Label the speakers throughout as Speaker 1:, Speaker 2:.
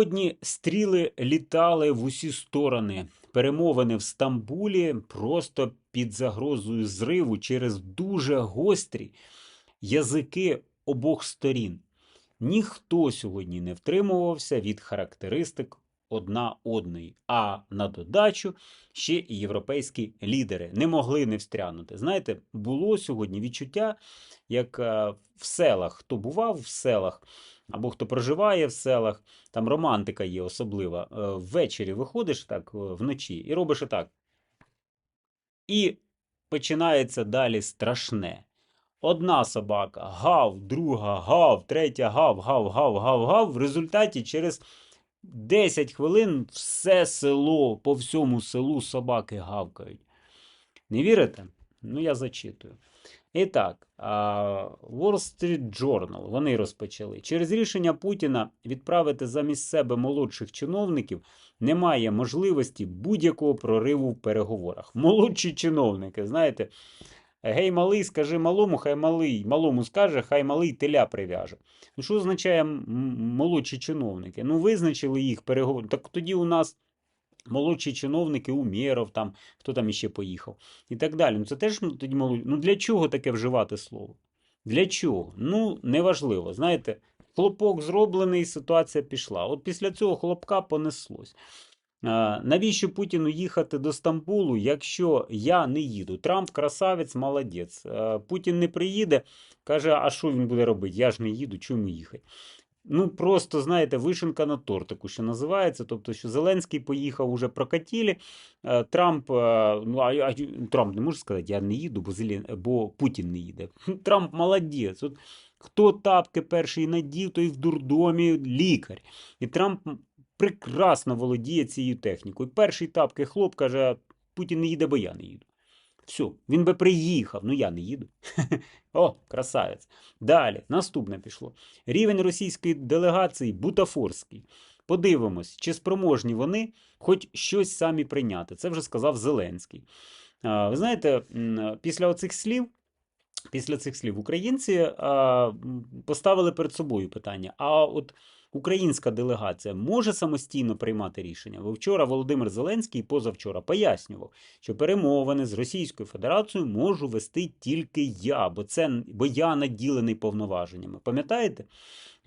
Speaker 1: Сьогодні стріли літали в усі сторони. Перемовини в Стамбулі просто під загрозою зриву через дуже гострі язики обох сторін. Ніхто сьогодні не втримувався від характеристик одна одної. А на додачу ще і європейські лідери не могли не встрянути. Знаєте, було сьогодні відчуття, як е, в селах, хто бував в селах, або хто проживає в селах, там романтика є особлива. Е, Ввечері виходиш так е, вночі і робиш отак. І починається далі страшне. Одна собака гав, друга гав, третя гав, гав, гав, гав, гав. В результаті через 10 хвилин все село, по всьому селу собаки гавкають. Не вірите? Ну, я зачитую. І так, Wall Street Journal, вони розпочали. Через рішення Путіна відправити замість себе молодших чиновників немає можливості будь-якого прориву в переговорах. Молодші чиновники, знаєте, гей, малий, скажи малому, хай малий, малому скаже, хай малий теля прив'яже. Ну, що означає молодші чиновники? Ну, визначили їх переговори. Так тоді у нас молодші чиновники, Умєров, там, хто там іще поїхав, і так далі. Ну, це теж ну, тоді молодь. Ну, для чого таке вживати слово? Для чого? Ну, неважливо. Знаєте, хлопок зроблений, ситуація пішла. От після цього хлопка понеслось. А, Навіщо Путіну їхати до Стамбулу, якщо я не їду? Трамп красавець, молодець. А, Путін не приїде, каже, а що він буде робити? Я ж не їду, чому їхати? Ну, просто, знаєте, вишенка на тортику, що називається. Тобто, що Зеленський поїхав уже прокатілі. е, Трамп, е, ну, а, Трамп не може сказати, я не їду, бо, Зелен... бо Путін не їде. Трамп молодець. От хто тапки перший надів, той в дурдомі лікар. І Трамп прекрасно володіє цією технікою. Перший тапки хлоп каже, Путін не їде, бо я не їду. Все, він би приїхав, ну я не їду. О, красавець. Далі, наступне пішло. Рівень російської делегації бутафорський. Подивимось, чи спроможні вони хоч щось самі прийняти. Це вже сказав Зеленський. Ви знаєте, після оцих слів. Після цих слів українці а, поставили перед собою питання: а от українська делегація може самостійно приймати рішення? Бо вчора Володимир Зеленський позавчора пояснював, що перемовини з Російською Федерацією можу вести тільки я, бо це бо я наділений повноваженнями. Пам'ятаєте?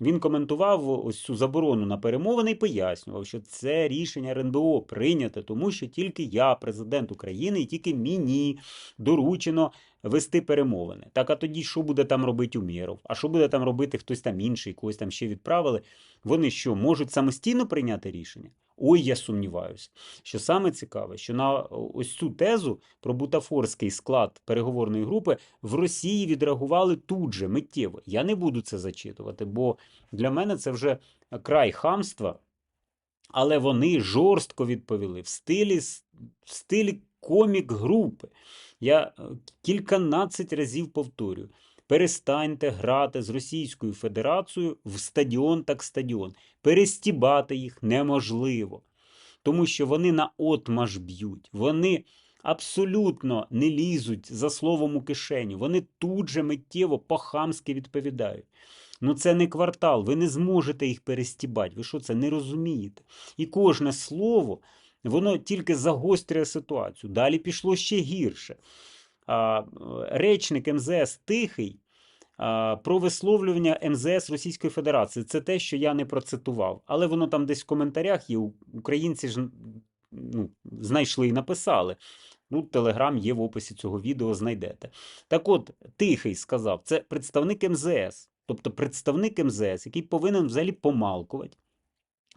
Speaker 1: Він коментував ось цю заборону на перемовини і пояснював, що це рішення РНБО прийняте, тому що тільки я, президент України, і тільки мені доручено вести перемовини. Так, а тоді що буде там робити Умєров? А що буде там робити хтось там інший, когось там ще відправили? Вони що, можуть самостійно прийняти рішення? Ой, я сумніваюся. Що саме цікаве, що на ось цю тезу про бутафорський склад переговорної групи в Росії відреагували тут же миттєво. Я не буду це зачитувати, бо для мене це вже край хамства. Але вони жорстко відповіли в стилі, в стилі комік-групи. Я е, кільканадцять разів повторюю. Перестаньте грати з Російською Федерацією в стадіон так стадіон. Перестібати їх неможливо. Тому що вони на отмаш б'ють. Вони абсолютно не лізуть за словом у кишеню. Вони тут же миттєво по-хамськи відповідають. Ну це не квартал, ви не зможете їх перестібати. Ви що це не розумієте? І кожне слово, воно тільки загострює ситуацію. Далі пішло ще гірше. Речник МЗС Тихий про висловлювання МЗС Російської Федерації. Це те, що я не процитував. Але воно там десь в коментарях є. Українці ж ну, знайшли і написали. Ну, Телеграм є в описі цього відео, знайдете. Так от, Тихий сказав, це представник МЗС, тобто представник МЗС, який повинен взагалі помалкувати,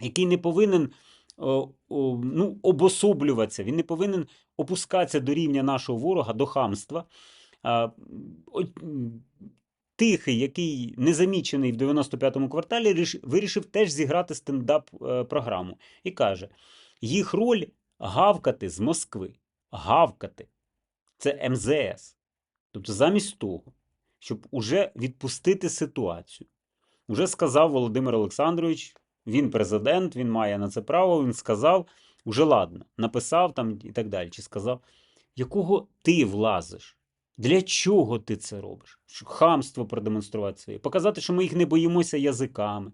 Speaker 1: який не повинен ну, обособлюватися, він не повинен опускатися до рівня нашого ворога, до хамства. Тихий, який незамічений в 95-му кварталі, ріш- вирішив теж зіграти стендап-програму і каже: їх роль гавкати з Москви. Гавкати. Це МЗС. Тобто, замість того, щоб уже відпустити ситуацію, уже сказав Володимир Олександрович, він президент, він має на це право, він сказав, уже ладно, написав там і так далі. Чи сказав, якого ти влазиш? Для чого ти це робиш? Хамство продемонструвати своє, показати, що ми їх не боїмося язиками.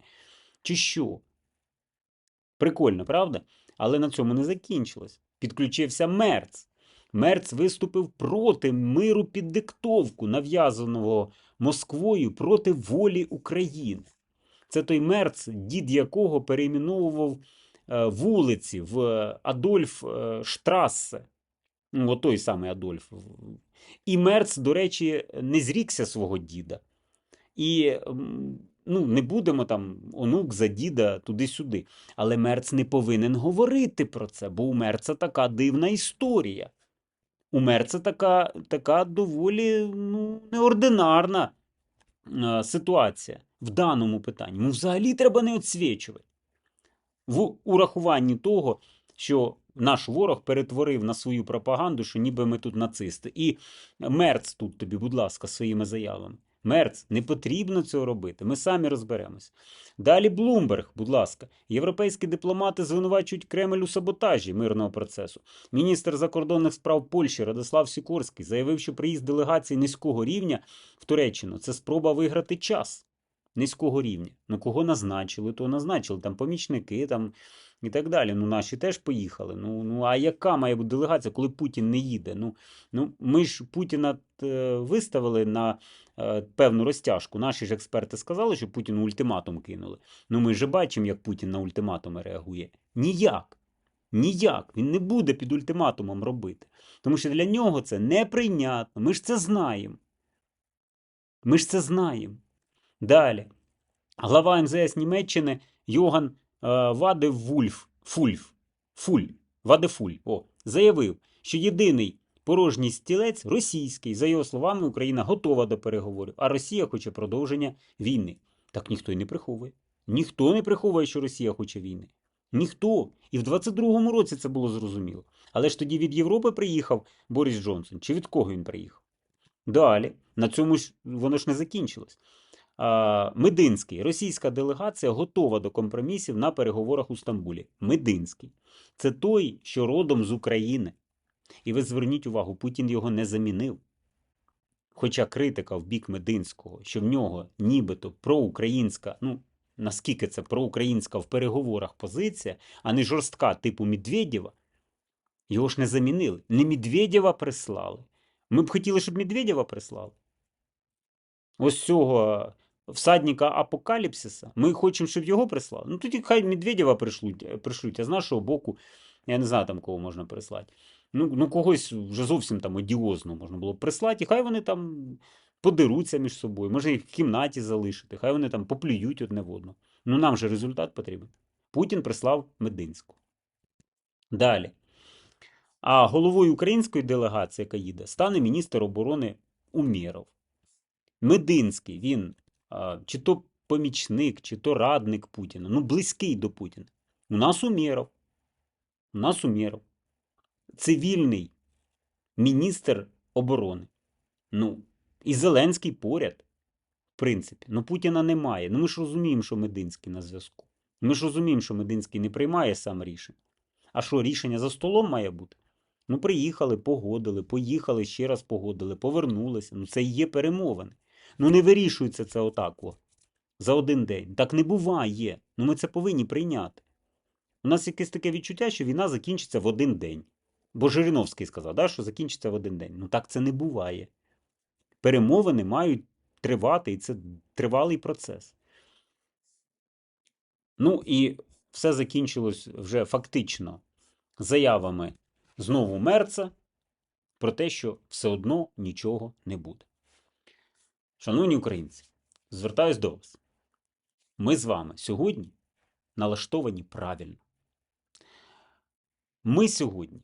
Speaker 1: Чи що? Прикольно, правда? Але на цьому не закінчилось. Підключився Мерц. Мерц виступив проти миру під диктовку, нав'язаного Москвою проти волі України. Це той Мерц, дід якого перейменовував е, вулиці в Адольф е, Штрассе. Ну, той самий Адольф. І Мерц, до речі, не зрікся свого діда. І ну, не будемо там онук за діда туди-сюди. Але Мерц не повинен говорити про це, бо у Мерца така дивна історія. У Мерца така, така доволі ну, неординарна е, ситуація в даному питанні. Ну, взагалі треба не відсвічувати. В урахуванні того, що наш ворог перетворив на свою пропаганду, що ніби ми тут нацисти. І Мерц тут тобі, будь ласка, своїми заявами. Мерц, не потрібно цього робити. Ми самі розберемось. Далі Блумберг, будь ласка. Європейські дипломати звинувачують Кремль у саботажі мирного процесу. Міністр закордонних справ Польщі Радослав Сікорський заявив, що приїзд делегації низького рівня в Туреччину це спроба виграти час низького рівня. Ну, кого назначили, то назначили. Там помічники там, і так далі. Ну, наші теж поїхали. Ну, ну а яка має бути делегація, коли Путін не їде? Ну, ну ми ж Путіна е, виставили на е, певну розтяжку. Наші ж експерти сказали, що Путіну ультиматум кинули. Ну ми ж бачимо, як Путін на ультиматуми реагує. Ніяк. Ніяк. Він не буде під ультиматумом робити. Тому що для нього це неприйнятно. Ми ж це знаємо. Ми ж це знаємо. Далі. Глава МЗС Німеччини Йоган е, Вадевульф, Фульф, Фуль, Вадефуль, о, заявив, що єдиний порожній стілець російський. За його словами, Україна готова до переговорів, а Росія хоче продовження війни. Так ніхто й не приховує. Ніхто не приховує, що Росія хоче війни. Ніхто. І в 22-му році це було зрозуміло. Але ж тоді від Європи приїхав Борис Джонсон. Чи від кого він приїхав? Далі, на цьому ж воно ж не закінчилось. Мединський. Російська делегація готова до компромісів на переговорах у Стамбулі. Мединський. Це той, що родом з України. І ви зверніть увагу, Путін його не замінив. Хоча критика в бік Мединського, що в нього нібито проукраїнська, ну наскільки це проукраїнська в переговорах позиція, а не жорстка типу Медведєва, його ж не замінили. Не Медведєва прислали. Ми б хотіли, щоб Медведєва прислали. Ось цього всадника апокаліпсиса. Ми хочемо, щоб його прислали. Ну тоді хай Медведєва пришлють, пришлють, а з нашого боку, я не знаю там кого можна прислати. Ну, ну когось вже зовсім там одіозно можна було прислати, і хай вони там подеруться між собою, може їх в кімнаті залишити, хай вони там поплюють одне в одного. Ну нам же результат потрібен. Путін прислав Мединську. Далі. А головою української делегації, яка їде, стане міністр оборони Умєров. Мединський, він чи то помічник, чи то радник Путіна, ну близький до Путіна. У нас Умєров. У нас Умєров. Цивільний міністр оборони. Ну, і Зеленський поряд, в принципі. Ну, Путіна немає. Ну, ми ж розуміємо, що Мединський на зв'язку. Ми ж розуміємо, що Мединський не приймає сам рішень. А що, рішення за столом має бути? Ну, приїхали, погодили, поїхали, ще раз погодили, повернулися. Ну, це і є перемовини. Ну, не вирішується це отак о, за один день. Так не буває. Ну, ми це повинні прийняти. У нас якесь таке відчуття, що війна закінчиться в один день. Бо Жириновський сказав, да, що закінчиться в один день. Ну так це не буває. Перемовини мають тривати, і це тривалий процес. Ну і все закінчилось вже фактично заявами знову Мерца про те, що все одно нічого не буде. Шановні українці, звертаюсь до вас. Ми з вами сьогодні налаштовані правильно. Ми сьогодні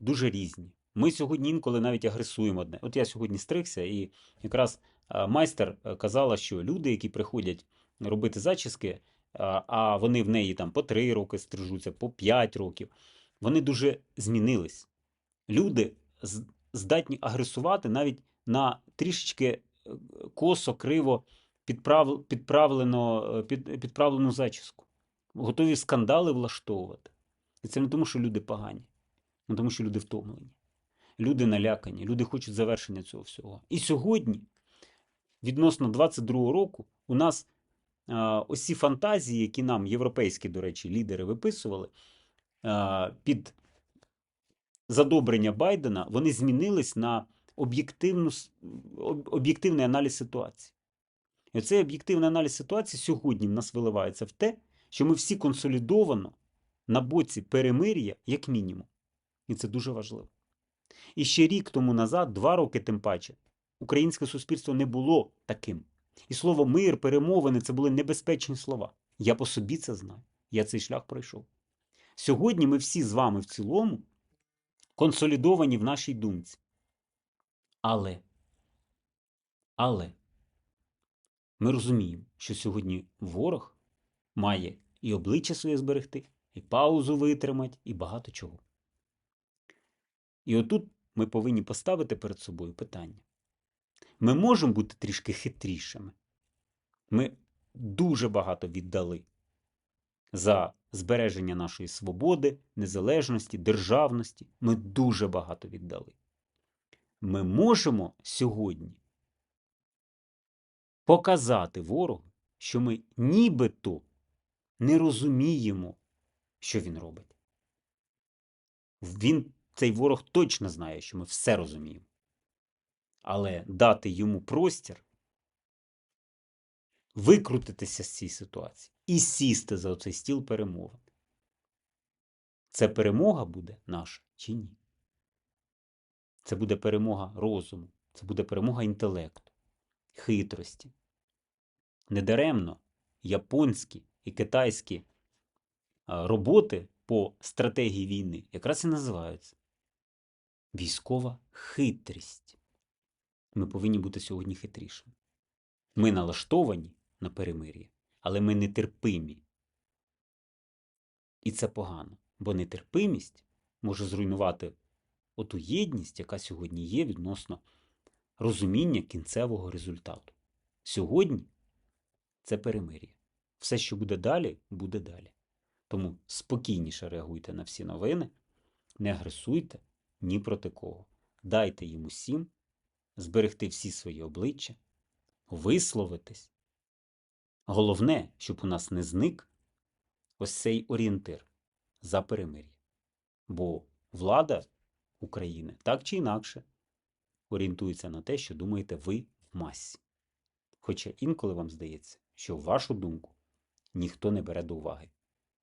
Speaker 1: дуже різні. Ми сьогодні інколи навіть агресуємо одне. От я сьогодні стригся, і якраз майстер е, казала, що люди, які приходять робити зачіски, а, вони в неї там по 3 роки стрижуться, по 5 років, вони дуже змінились. Люди здатні агресувати навіть на трішечки косо, криво підправ, підправлено, е, під, підправлену зачіску. Готові скандали влаштовувати. І це не тому, що люди погані, а тому, що люди втомлені. Люди налякані, люди хочуть завершення цього всього. І сьогодні, відносно 22-го року, у нас а, ось ці фантазії, які нам європейські, до речі, лідери виписували, а, під задобрення Байдена, вони змінились на об'єктивний аналіз ситуації. І цей об'єктивний аналіз ситуації сьогодні в нас виливається в те, що ми всі консолідовано на боці перемир'я, як мінімум. І це дуже важливо. І ще рік тому назад, два роки тим паче, українське суспільство не було таким. І слово мир, перемовини це були небезпечні слова. Я по собі це знаю. Я цей шлях пройшов. Сьогодні ми всі з вами в цілому консолідовані в нашій думці. Але, але ми розуміємо, що сьогодні ворог має і обличчя своє зберегти, і паузу витримати, і багато чого. І отут ми повинні поставити перед собою питання. Ми можемо бути трішки хитрішими. Ми дуже багато віддали за збереження нашої свободи, незалежності, державності. Ми дуже багато віддали. Ми можемо сьогодні показати ворогу, що ми нібито не розуміємо, що він робить. Він, цей ворог точно знає, що ми все розуміємо. Але дати йому простір викрутитися з цієї ситуації і сісти за оцей стіл перемовин. Це перемога буде наша чи ні? Це буде перемога розуму, це буде перемога інтелекту, хитрості. Недаремно японські і китайські роботи по стратегії війни якраз і називаються військова хитрість. Ми повинні бути сьогодні хитрішими. Ми налаштовані на перемир'я, але ми нетерпимі. І це погано, бо нетерпимість може зруйнувати оту єдність, яка сьогодні є відносно розуміння кінцевого результату. Сьогодні це перемир'я. Все, що буде далі, буде далі. Тому спокійніше реагуйте на всі новини, не агресуйте ні проти кого. Дайте їм усім зберегти всі свої обличчя, висловитись. Головне, щоб у нас не зник ось цей орієнтир за перемир'я. Бо влада України так чи інакше орієнтується на те, що думаєте ви в масі. Хоча інколи вам здається, що вашу думку ніхто не бере до уваги.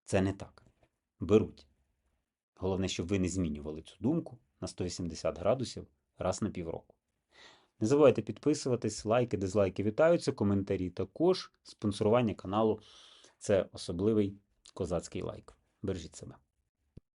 Speaker 1: Це не так. Беруть. Головне, щоб ви не змінювали цю думку на 180 градусів раз на півроку. Не забувайте підписуватись, лайки, дизлайки вітаються, коментарі також. Спонсорування каналу це особливий козацький лайк. Бережіть себе.